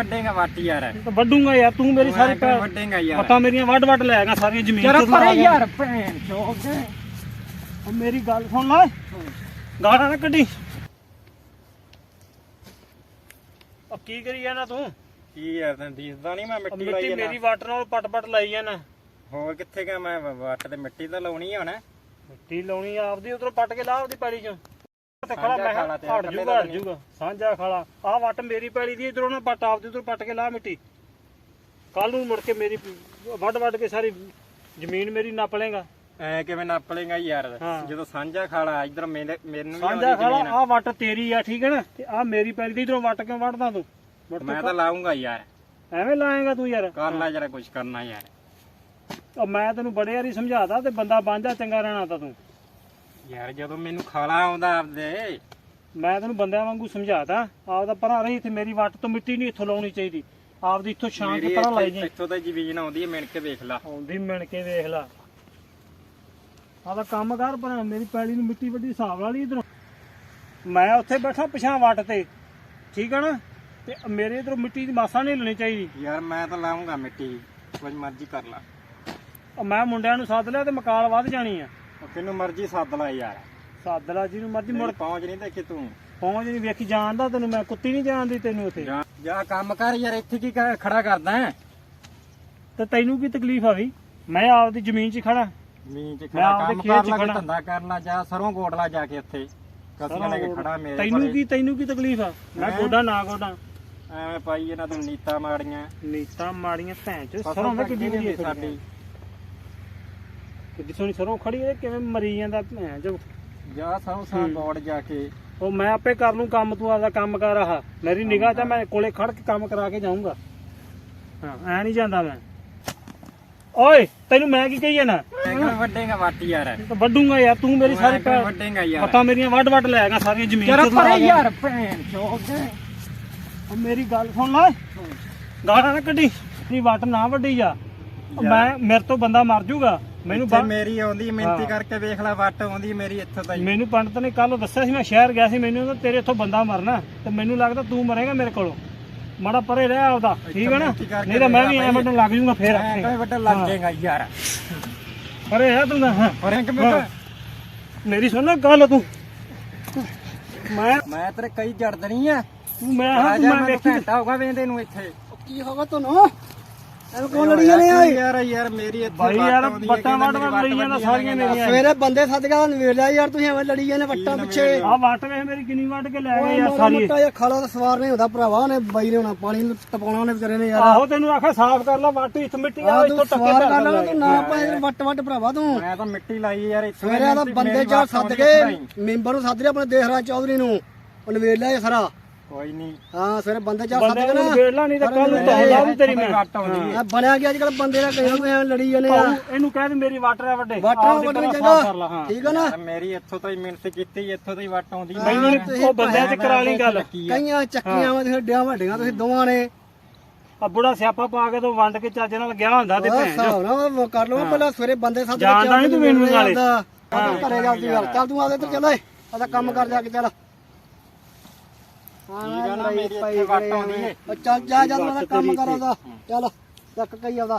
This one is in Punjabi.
ਵੱਡੇਗਾ ਵੱਟ ਯਾਰ। ਤਾਂ ਵੱਡੂਗਾ ਯਾਰ ਤੂੰ ਮੇਰੀ ਸਾਰੀ ਵੱਡੇਗਾ ਯਾਰ। ਪਤਾ ਮੇਰੀਆਂ ਵੱਡ ਵੱਡ ਲੈ ਗਾ ਸਾਰੀਆਂ ਜ਼ਮੀਨ ਲਾ ਪਰੇ। ਯਾਰ ਭੈਣ ਚੋਦ। ਉਹ ਮੇਰੀ ਗੱਲ ਸੁਣ ਲੈ। ਗਾਲਾਂ ਨਾ ਕੱਢੀ। ਉਹ ਕੀ ਕਰੀ ਜਾਣਾ ਤੂੰ? ਕੀ ਯਾਰ ਤੈਨੂੰ ਦਿਸਦਾ ਨਹੀਂ ਮੈਂ ਮਿੱਟੀ ਮਿੱਟੀ ਲਾਈ ਮੇਰੀ ਜਾਣਾ ਵਾਟਰ ਨਾਲ ਪਟ ਪਟ ਲਾਈ ਜਾਣਾ। ਹੋਰ ਕਿੱਥੇ ਗਿਆ ਮੈਂ ਵ- ਵੱਟ ਤੇ ਮਿੱਟੀ ਤਾਂ ਲਾਉਣੀ ਆ ਹੁਣ। ਮਿੱਟੀ ਲਾਉਣੀ ਆ ਆਪਦੀ ਉਧਰੋਂ ਪੱਟ ਕੇ ਲਾ ਆਪਦੀ ਪੈਲੀ ਚੋਂ। ਤੇ ਖੜਾ ਸਾਂਝਾ ਮੈਂ ਖਾਲਾ ਤੇ ਹਟ ਇਕੱਲੇ ਜੂਗਾ ਦਾ ਹਟ ਜੂਗਾ ਸਾਂਝਾ ਖਾਲਾ। ਆਹ ਵੱਟ ਮੇਰੀ ਪੈਲੀ ਦੀ ਇਧਰੋਂ ਨਾ ਪੱਟ ਆਪਦੀ ਉਧਰੋਂ ਪੱਟ ਕੇ ਲਾ ਮਿੱਟੀ। ਕੱਲ ਨੂੰ ਮੁੜ ਕੇ ਮੇਰੀ ਵੱਡ ਵੱਡ ਕੇ ਸਾਰੀ ਜ਼ਮੀਨ ਮੇਰੀ ਨੱਪ ਲੇਗਾ ਐ ਕਿਵੇਂ ਨੱਪ ਲੇਗਾ ਯਾਰ? ਹਾਂ। ਜਦੋਂ ਸਾਂਝਾ ਖਾਲਾ ਇਧਰ ਮੇਰੇ ਮੈਨੂੰ ਵੀ ਸਾਂਝਾ ਆਉਂਦੀ ਖਾਲਾ ਜ਼ਮੀਨ। ਆਹ ਵੱਟ ਤੇਰੀ ਆ ਠੀਕ ਹੈ ਨਾ? ਤੇ ਆਹ ਮੇਰੀ ਪੈਲੀ ਦੀ ਇਧਰੋਂ ਵੱਟ ਕਿਉਂ ਵੱਢਦਾ ਤੂੰ? ਮੁੜ ਮੈਂ ਕੇ ਤਾਂ ਲਾਉਂਗਾ ਯਾਰ। ਐਵੇਂ ਲਾਏਗਾ ਤੂੰ ਯਾਰ? ਕਰ ਲੈ ਜਰਾ ਕੁਝ ਕਰਨਾ ਯਾਰ। ਉਹ ਮੈਂ ਤੈਨੂੰ ਬੜੇ ਵਾਰੀ ਸਮਝਾਤਾ ਤੇ ਬੰਦਾ ਬਾਂਝਾ ਚੰਗਾ ਰਹਿਣਾ ਤਾਂ ਤੂੰ। ਯਾਰ ਜਦੋਂ ਮੈਨੂੰ ਖਾਲਾ ਆਉਂਦਾ ਆਪਦੇ। ਮੈਂ ਤੈਨੂੰ ਬੰਦਿਆਂ ਵਾਂਗੂ ਸਮਝਾਤਾ ਆਪਦਾ ਪਰਾਂ ਰਹੀ ਤੇ ਮੇਰੀ ਵੱਟ ਤੋਂ ਮਿੱਟੀ ਨਹੀਂ ਇੱਥੋਂ ਲਾਉਣੀ ਚਾਹੀਦੀ। ਆਪਦੀ ਇੱਥੋਂ ਛਾਂ ਕੇ ਪਰਾਂ ਲਾਈ ਜੀ ਇੱਥੋਂ ਤਾਂ ਜ਼ਮੀਨ ਆਉਂਦੀ ਹੈ ਮਿਣ ਕੇ ਵੇਖ ਲਾ। ਆਉਂਦੀ ਮਿਣ ਕੇ ਵੇਖ ਲਾ। ਆਦਾ ਕੰਮ ਕਰ ਪਰ ਮੇਰੀ ਪੈਲੀ ਨੂੰ ਮਿੱਟੀ ਵੱਡੀ ਹਿਸਾਬ ਵਾਲੀ ਇਧਰੋਂ। ਮੈਂ ਉੱਥੇ ਬੈਠਾ ਪਿਛਾਂ ਵੱਟ ਤੇ। ਠੀਕ ਹੈ ਨਾ? ਤੇ ਮੇਰੇ ਇਧਰੋਂ ਮਿੱਟੀ ਦੀ ਮਾਸਾ ਨਹੀਂ ਲੈਣੀ ਚਾਹੀਦੀ। ਯਾਰ ਮੈਂ ਤਾਂ ਲਾਉਂਗਾ ਮਿੱਟੀ ਕੁਝ ਮਰਜ਼ੀ ਕਰ ਲਾ। ਮੈਂ ਮੁੰਡਿਆਂ ਨੂੰ ਸੱਦ ਲਿਆ ਤੇ ਮਕਾਲ ਵੱਧ ਜਾਣੀ ਆ। ਕਿਨੂੰ ਮਰਜ਼ੀ ਸੱਦ ਲੈ ਯਾਰ। ਸੱਦ ਲਾ ਜਿਹਨੂੰ ਮਰਜ਼ੀ ਮੁੜ ਪਹੁੰਚ ਨਹੀਂ ਦੇਖੀ ਤੂੰ। ਪਹੁੰਚ ਨਹੀਂ ਵੇਖੀ ਜਾਣਦਾ ਤੈਨੂੰ ਮੈਂ ਕੁੱਤੀ ਨਹੀਂ ਜਾਣਦੀ ਤੈਨੂੰ ਉੱਥੇ ਜਾ ਕੰਮ ਕਰ ਯਾਰ ਇੱਥੇ ਕੀ ਖੜਾ ਕਰਦਾ ਹੈ? ਤੇ ਤੈਨੂੰ ਕੀ ਤਕਲੀਫ ਆ ਵੀ? ਮੈਂ ਆਪਦੀ ਜ਼ਮੀਨ 'ਚ ਖੜਾ ਜ਼ਮੀਨ 'ਚ ਖੜਾ ਕੰਮ ਕਰ ਲਾ ਕੋਈ ਖੜਾ। ਧੰਦਾ ਕਰ ਲਾ ਜਾ ਸਰੋਂ ਲਾ ਜਾ ਕੇ ਉੱਥੇ ਕਸੀਆਂ ਲੈ ਕੇ ਖੜਾ ਮੇਰੇ ਤੈਨੂੰ। ਕੀ ਤੈਨੂੰ ਕੀ ਤਕਲੀਫ ਆ? ਮੈਂ? ਗੋਡਾ ਨਾ ਗੋਡਾ। ਐਵੇਂ ਪਾਈ ਇਹਨਾਂ ਤੋਂ ਨੀਤਾ ਮਾੜੀਆਂ। ਨੀਤਾਂ ਮਾੜੀਆਂ ਭੈਣ ਚ ਸਰੋਂ ਦਾ ਕਿੱਡੀ ਸਾਡੀ? ਕਿੱਡੀ ਸੋਹਣੀ ਸਰੋਂ ਖੜੀ ਹੈ ਕਿਵੇਂ ਮਰੀ ਜਾਂਦਾ ਭੈਣ ਚ ਜਾ ਸਰੋਂ ਸਾਂ ਗੋਡ ਜਾ ਕੇ। ਉਹ ਮੈਂ ਆਪੇ ਕਰ ਲੂੰ ਕੰਮ ਤੂੰ ਆਪਦਾ ਕੰਮ ਕਰ ਆਹ। ਮੇਰੀ ਨਿਗਾਹ ਤੇ ਮੈਂ ਕੋਲੇ ਖੜ ਕੇ ਕੰਮ ਕਰਾ ਕੇ ਜਾਊਂਗਾ। ਹਾਂ ਐ ਨਹੀਂ ਜਾਂਦਾ ਮੈਂ। ਓਏ ਤੈਨੂੰ ਮੈਂ ਕੀ ਕਹੀ ਕਿਵੇਂ ਵੱਡੇਗਾ ਵੱਟ ਯਾਰ। ਵੱਡੂਗਾ ਯਾਰ ਤੂੰ ਮੇਰੀ ਸਾਰੀ ਵੱਡੇਗਾ ਯਾਰ। ਪਤਾ ਮੇਰੀਆਂ ਵੱਡ ਵੱਡ ਲੈ ਗਾ ਸਾਰੀਆਂ ਜ਼ਮੀਨ ਯਾਰ ਪਰੇ। ਯਾਰ ਭੈਣ ਚੋਦ ਉਹ ਮੇਰੀ ਗੱਲ ਸੁਣ ਲੈ। ਗਾਲਾਂ ਨਾ ਕੱਢੀ। ਨਹੀਂ ਵੱਟ ਨਾ ਵੱਡੀ ਜਾ। ਮੈਂ ਮੇਰੇ ਤੋਂ ਬੰਦਾ ਮਰ ਜਾਊਗਾ ਮੈਨੂੰ ਇੱਥੇ ਬਾ- ਮੇਰੀ ਆਉਂਦੀ ਮਿਹਨਤੀ। ਕਰਕੇ ਵੇਖ ਲੈ ਵੱਟ ਆਉਂਦੀ ਮੇਰੀ ਇੱਥੋਂ ਤਾਈ ਮੈਨੂੰ ਪੰਡਤ ਨੇ ਕੱਲ ਦੱਸਿਆ ਸੀ ਮੈਂ ਸ਼ਹਿਰ ਗਿਆ ਸੀ ਮੈਨੂੰ ਕਹਿੰਦਾ ਤੇਰੇ ਇੱਥੋਂ ਬੰਦਾ ਮਰਨਾ ਤੇ ਮੈਨੂੰ ਲੱਗਦਾ ਤੂੰ ਮਰੇਗਾ ਮੇਰੇ ਕੋਲੋਂ। ਮਾੜਾ ਪਰੇ ਰਹਿ ਆਪਦਾ ਠੀਕ ਹੈ ਨਾ? ਮਿਹਨਤੀ ਕਰਕੇ ਨਹੀਂ ਤਾਂ ਮੈਂ ਵੀ ਦੇਖ ਐ ਲੈ ਵੱਡਣ ਲੱਗ ਜੂਗਾ ਫੇਰ ਕਿਵੇਂ ਵੱਡਾ ਲੱਗ ਜਾਏਗਾ ਯਾਰ। ਪਰੇ ਹੈ ਤੂੰ ਤਾਂ, ਹਾਂ। ਪਰੇ ਕਿਵੇਂ ਹਾਂ। ਮੇਰੀ ਸੁਣ ਲੈ ਗੱਲ ਤੂੰ। ਮੈਂ ਮੈਂ ਤੇਰੇ ਕਈ ਜੜ ਦਣੀ ਆ। ਤੂੰ ਮੈਂ ਹਾਂ ਤੂੰ ਮੈਂ ਵੇਖੀ ਘੰਟਾ ਹੋ ਗਿਆ ਵੇਂਦੇ ਨੂੰ ਇੱਥੇ। ਕੀ ਹੋਗਾ ਤੁਹਾਨੂੰ ਐਵੇਂ ਕੌਣ ਲੜੀ ਜਾਂਦੇ ਆ ਯਾਰ ਯਾਰ ਮੇਰੀ ਇੱਥੇ ਬਾਈ ਯਾਰ ਬੱਟਾਂ ਵੱਟ ਵੱਟ ਸਾਰੀਆਂ ਮੇਰੀਆਂ ਸਵੇਰੇ ਬੰਦੇ ਸੱਦ ਕੇ ਨਵੇੜ ਲਿਆ ਯਾਰ ਤੁਸੀਂ ਐਵੇਂ ਲੜੀ ਜਾਂਦੇ ਵੱਟਾਂ ਪਿੱਛੇ। ਆ ਵੱਟ ਵੇਖ ਮੇਰੀ ਕਿੰਨੀ ਵੱਟ ਕੇ ਲੈ ਗਏ ਯਾਰ ਮਾੜਾ ਸਾਰੀ। ਮੋਟਾ ਜਿਹਾ ਖਾਲਾ ਤਾਂ ਸਵਾਰ ਨਹੀਂ ਹੁੰਦਾ ਭਰਾਵਾ ਉਹਨੇ ਬਾਈ ਨੇ ਹੋਣਾ ਪਾਣੀ ਨੂੰ ਟਪਾਉਣਾ ਉਹਨੇ ਵਿਚਾਰੇ ਨੇ ਯਾਰ। ਆਹੋ ਤੈਨੂੰ ਆਖਿਆ ਸਾਫ਼ ਕਰ ਲੈ ਵੱਟ ਇੱਥੇ ਮਿੱਟੀ ਆ ਆ ਇੱਥੋਂ ਤੂੰ ਟੱਕੇ ਸਵਾਰ ਕਰ ਕਰ ਲੈ ਲੈਣਾ ਤੂੰ ਨਾ ਪਾਏ ਵੱਟ ਵੱਟ ਭਰਾਵਾ ਤੂੰ। ਮੈਂ ਤਾਂ ਮਿੱਟੀ ਲਾਈ ਯਾਰ ਇੱਥੇ ਸਵੇਰੇ ਦਾ ਬੰਦੇ ਚਾਰ ਸੱਦ ਕੇ ਮੈਂਬਰ ਨੂੰ ਸੱਦ ਲਿਆ ਆਪਣੇ ਦੇਹਰਾਜ ਚੌਧਰੀ ਨੂੰ ਉਹ ਨਵੇੜ ਲਿਆ ਸਾਰਾ। ਕੋਈ ਨਹੀਂ। ਹਾਂ ਸਵੇਰੇ ਬੰਦੇ ਸੱਦ ਬੰਦੇ ਨੂੰ ਨਾ ਵੇੜ ਲਾ ਨਹੀਂ ਤਾਂ ਕੱਲ ਨੂੰ ਤਾਂ ਲਾ ਤੇਰੀ ਮੈਂ। ਵੱਟ ਆਉਂਦੀ ਆ ਬਣਿਆ ਗਿਆ ਅੱਜ ਕੱਲ ਬੰਦੇ ਦਾ ਕਈ ਐਵੇਂ ਲੜੀ ਜਾਂਦੇ ਆ। ਭਾਊ, ਇਹਨੂੰ ਕਹਿ ਦੇ ਮੇਰੀ ਵਾਟਰ ਆ ਵੱਡੇ। ਵਾਟਰ ਆਪਦੀ ਵੱਢਣੀ ਪਹਿਲਾਂ ਸਾਫ਼ ਕਰ ਲਾ ਚੰਗਾ ਹਾਂ। ਠੀਕ ਆ ਨਾ? ਯਾਰ ਮੇਰੀ ਇੱਥੋਂ ਤੋਂ ਹੀ ਮਿਹਨਤ ਕੀਤੀ ਇੱਥੋਂ ਤੋਂ ਹੀ ਵੱਟ ਆਉਂਦੀ। ਮੈਨੂੰ ਨੀ- ਉਹ ਬੰਦਿਆਂ ਚ ਕਰਾ ਲਈ ਗੱਲ। ਕਈਆਂ ਚੱਕੀਆਂ ਵਾ ਤੇ ਡਿਆ ਵੱਡੀਆਂ ਤੁਸੀਂ ਦੋਵਾਂ ਨੇ। ਆ ਬੁੜਾ ਸਿਆਪਾ ਪਾ ਕੇ ਤੋਂ ਵੰਡ ਕੇ ਚੱਜ ਨਾਲ ਗਿਆ ਹੁੰਦਾ ਤੇ ਭੈਣ ਚੋ। ਹਿਸਾਬ ਨਾਲ ਉਹ ਕਰ ਲਵਾਂ ਪਹਿਲਾਂ ਸਵੇਰੇ ਬੰਦੇ ਸੱਦ ਜਾਣਦਾ ਨੀ ਤੂੰ ਮੈਨੂੰ ਨਾਲੇ। ਹਾਂ। ਘਰੇ ਜਾ ਤੂੰ ਯਾਰ ਚੱਲ ਤੂੰ ਆਦੇ ਇੱਧਰ ਚੱਲ ਓਏ ਆਦਾ ਕੰਮ ਕਰ ਜਾ ਕੇ ਚੱਲ। ਹਾਂ ਠੀਕ ਆ ਨਾ, ਲੜਾਈ ਮੇਰੀ ਇੱਥੇ ਪਈ ਵੱਟ ਖੜੇ ਆਉਂਦੀ ਏ। ਉਹ ਚੱਲ ਜਾ ਜਾ ਉਹਦਾ ਕੰਮ ਕਰ ਉਹਦਾ ਚੱਲ ਚੱਕ ਕਈ ਆਉਂਦਾ